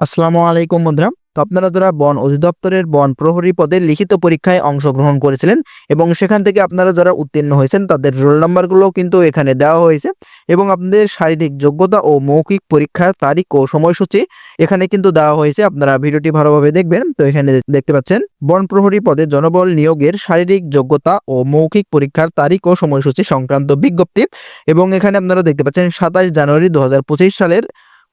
আসসালামু আলাইকুম বন্ধুরা তো আপনারা যারা বন অধিদপ্তরের বন প্রহরী পদে লিখিত পরীক্ষায় অংশগ্রহণ করেছিলেন এবং সেখান থেকে আপনারা যারা উত্তীর্ণ হয়েছেন, তাদের রোল নাম্বারগুলো কিন্তু এখানে দেওয়া হয়েছে এবং আপনাদের শারীরিক যোগ্যতা ও মৌখিক পরীক্ষার তারিখ ও সময়সূচি এখানে কিন্তু দেওয়া হয়েছে। আপনারা ভিডিওটি ভালোভাবে দেখবেন। তো এখানে দেখতে পাচ্ছেন, বন প্রহরী পদে জনবল নিয়োগের শারীরিক যোগ্যতা ও মৌখিক পরীক্ষার তারিখ ও সময়সূচি সংক্রান্ত বিজ্ঞপ্তি এবং এখানে আপনারা দেখতে পাচ্ছেন সাতাশ জানুয়ারি দু হাজার পঁচিশ সালের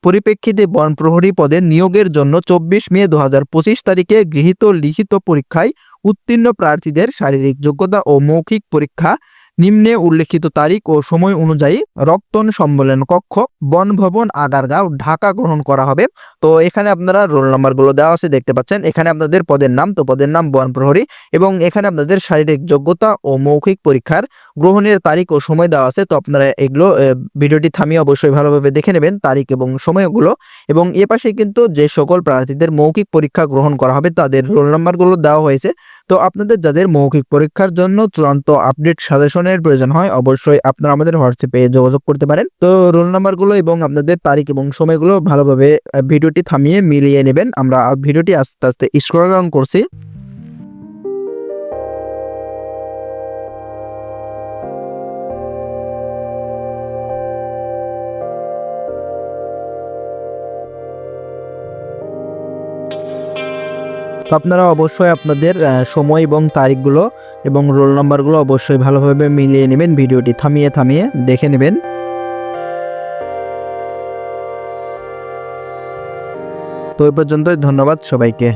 পরিপ্রেক্ষিতে বন প্রহরী পদে নিয়োগের জন্য চব্বিশ মে দু হাজার পঁচিশ তারিখে গৃহীত লিখিত পরীক্ষায় উত্তীর্ণ প্রার্থীদের শারীরিক যোগ্যতা ও মৌখিক পরীক্ষা নিম্নে উল্লেখিত তারিখ ও সময় অনুযায়ী রক্তন সম্মেলন কক্ষ বন ভবন আগারগাঁও, ঢাকা গ্রহণ করা হবে। তো এখানে আপনারা রোল নাম্বারগুলো দেওয়া আছে, দেখতে পাচ্ছেন। এখানে আপনাদের পদের নাম, তো পদের নাম বন প্রহরী এবং এখানে আপনাদের শারীরিক যোগ্যতা ও মৌখিক পরীক্ষার গ্রহণের তারিখ ও সময় দেওয়া আছে। তো আপনারা এগুলো ভিডিওটি থামিয়ে অবশ্যই ভালোভাবে দেখে নেবেন, তারিখ এবং সময়গুলো। এবং এ পাশে কিন্তু যে সকল প্রার্থীদের মৌখিক পরীক্ষা গ্রহণ করা হবে, তাদের রোল নাম্বারগুলো দেওয়া হয়েছে। তো আপনাদের যাদের মৌখিক পরীক্ষার জন্য চূড়ান্ত আপডেট সাজেশনের প্রয়োজন হয়, অবশ্যই আপনারা আমাদের হোয়াটসঅ্যাপে যোগাযোগ করতে পারেন। তো রোল নাম্বারগুলো এবং আপনাদের তারিখ এবং সময়গুলো ভালোভাবে ভিডিওটি থামিয়ে মিলিয়ে নেবেন। আমরা ভিডিওটি আস্তে আস্তে স্ক্রল করছি। তো আপনারা অবশ্যই আপনাদের সময় এবং তারিখগুলো এবং রোল নাম্বারগুলো অবশ্যই ভালোভাবে মিলিয়ে নেবেন, ভিডিওটি থামিয়ে থামিয়ে দেখে নেবেন। তো এই পর্যন্তই, ধন্যবাদ সবাইকে।